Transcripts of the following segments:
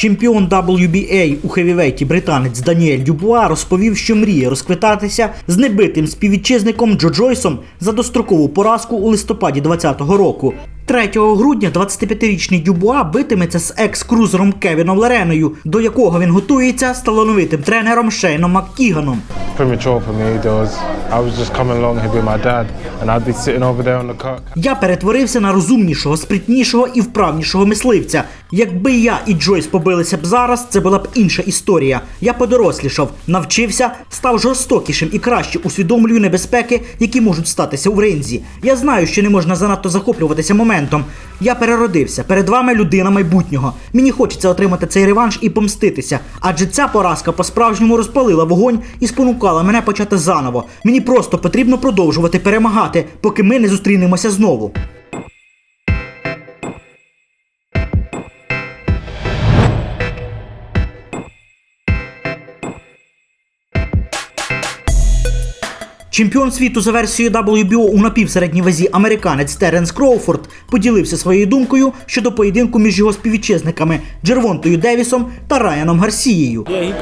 Чемпіон WBA у хевівейті британець Даніель Дюбуа розповів, що мріє розквитатися з небитим співвітчизником Джо Джойсом за дострокову поразку у листопаді 2020 року. 3 грудня 25-річний Дюбуа битиметься з екс-крузером Кевіном Лареною, до якого він готується з талановитим тренером Шейном Маккіганом. Я перетворився на розумнішого, спритнішого і вправнішого мисливця. Якби я і Джойс побилися б зараз, це була б інша історія. Я подорослішав, навчився, став жорстокішим і краще усвідомлюю небезпеки, які можуть статися у ринзі. Я знаю, що не можна занадто захоплюватися моментом. Я переродився перед вами людина майбутнього. Мені хочеться отримати цей реванш і помститися, адже ця поразка по-справжньому розпалила вогонь і спонукала мене почати заново. Мені просто потрібно продовжувати перемагати, поки ми не зустрінемося знову. Чемпіон світу за версією WBO у напівсередній вазі американець Теренс Кроуфорд поділився своєю думкою щодо поєдинку між його співвітчизниками Джервонтою Девісом та Райаном Гарсією. Uh,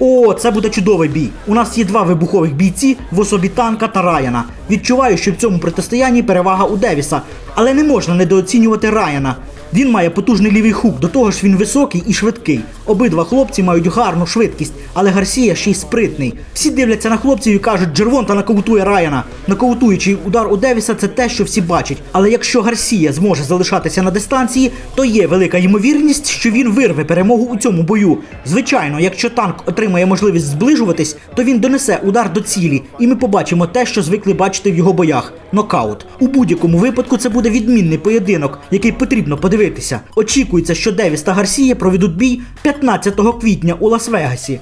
О, це буде чудовий бій. У нас є два вибухових бійці в особі танка та Райана. Відчуваю, що в цьому протистоянні перевага у Девіса, але не можна недооцінювати Райана. Він має потужний лівий хук, до того ж він високий і швидкий. Обидва хлопці мають гарну швидкість, але Гарсія ще й спритний. Всі дивляться на хлопців і кажуть, Джервонта нокаутує Райана. Нокаутуючий удар у Девіса це те, що всі бачать. Але якщо Гарсія зможе залишатися на дистанції, то є велика ймовірність, що він вирве перемогу у цьому бою. Звичайно, якщо танк отримає можливість зближуватись, то він донесе удар до цілі, і ми побачимо те, що звикли бачити в його боях нокаут. У будь-якому випадку це буде відмінний поєдинок, який потрібно подивитися. Очікується, що Девіс та Гарсія проведуть бій 15 квітня у Лас-Вегасі.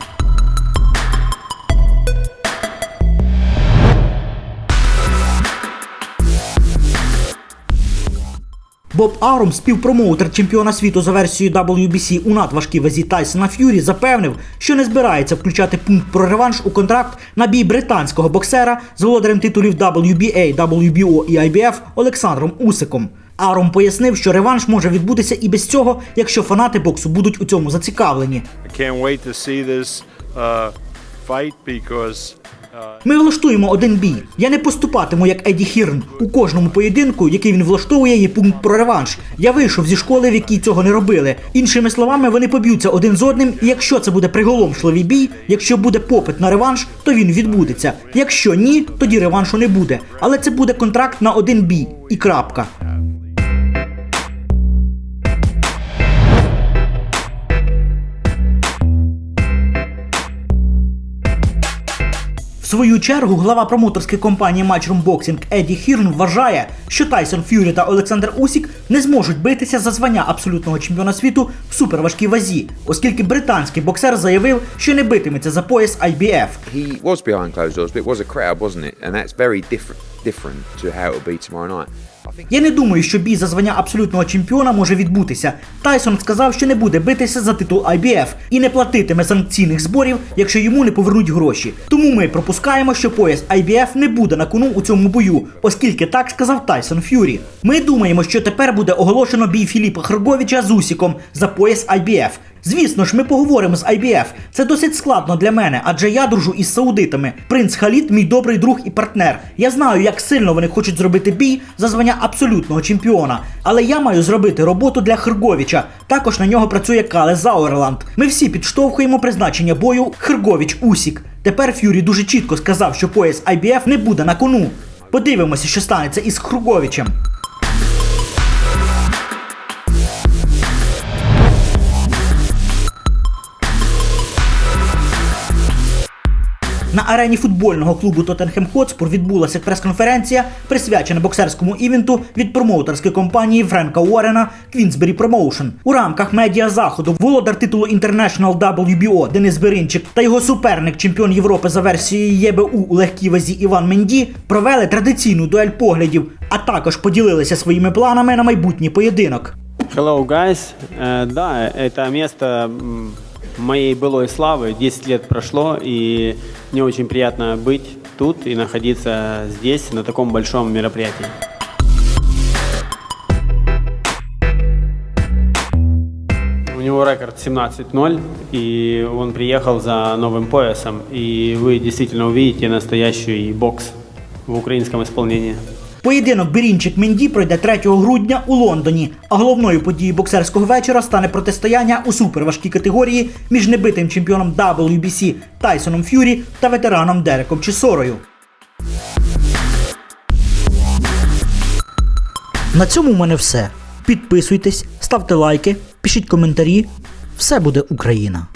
Боб Арум, співпромоутер чемпіона світу за версією WBC у надважкій вазі Тайсона Ф'юрі, запевнив, що не збирається включати пункт про реванш у контракт на бій британського боксера з володарем титулів WBA, WBO і IBF Олександром Усиком. Арум пояснив, що реванш може відбутися і без цього, якщо фанати боксу будуть у цьому зацікавлені. Uh, uh, Ми влаштуємо один бій. Я не поступатиму як Еді Хірн. У кожному поєдинку, який він влаштовує, є пункт про реванш. Я вийшов зі школи, в якій цього не робили. Іншими словами, вони поб'ються один з одним, і якщо це буде приголомшливий бій, якщо буде попит на реванш, то він відбудеться. Якщо ні, тоді реваншу не буде. Але це буде контракт на один бій і крапка. Свою чергу глава промоутерської компанії Matchroom Boxing Еді Хірн вважає, що Тайсон Ф'юрі та Олександр Усік не зможуть битися за звання абсолютного чемпіона світу в суперважкій вазі, оскільки британський боксер заявив, що не битиметься за пояс IBF. he was behind closed doors, but it was a crowd, wasn't it? And that's very different different to how it be tomorrow night. Я не думаю, що бій за звання абсолютного чемпіона може відбутися. Тайсон сказав, що не буде битися за титул IBF і не платитиме санкційних зборів, якщо йому не повернуть гроші. Тому ми пропускаємо, що пояс IBF не буде на кону у цьому бою, оскільки так сказав Тайсон Ф'юрі. Ми думаємо, що тепер буде оголошено бій Філіпа Хрговича з Усіком за пояс IBF. Звісно ж, ми поговоримо з IBF. Це досить складно для мене, адже я дружу із саудитами. Принц Халід мій добрий друг і партнер. Я знаю, як сильно вони хочуть зробити бій за звання абсолютного чемпіона. Але я маю зробити роботу для Хрговіча. Також на нього працює Кале Зауерланд. Ми всі підштовхуємо призначення бою Хрговіч Усік. Тепер Ф'юрі дуже чітко сказав, що пояс IBF не буде на кону. Подивимося, що станеться із Хрговічем. На арені футбольного клубу Тоттенхем Хотспур відбулася прес-конференція, присвячена боксерському івенту від промоутерської компанії Френка Уоррена Queensberry Promotion. У рамках медіа заходу володар титулу International WBO Денис Беринчик та його суперник, чемпіон Європи за версією ЄБУ у легкій вазі Іван Менді, провели традиційну дуель поглядів, а також поділилися своїми планами на майбутній поєдинок. Hello, guys. Э, да, это место м, моей былой славы. 10 лет прошло, и мне очень приятно быть тут и находиться здесь, на таком большом мероприятии. У него рекорд 17-0, и он приехал за новым поясом. И вы действительно увидите настоящий бокс в украинском исполнении. Поєдинок Берінчик Менді пройде 3 грудня у Лондоні, а головною подією боксерського вечора стане протистояння у суперважкій категорії між небитим чемпіоном WBC Тайсоном Ф'юрі та ветераном Дереком Чісорою. На цьому в мене все. Підписуйтесь, ставте лайки, пишіть коментарі. Все буде Україна!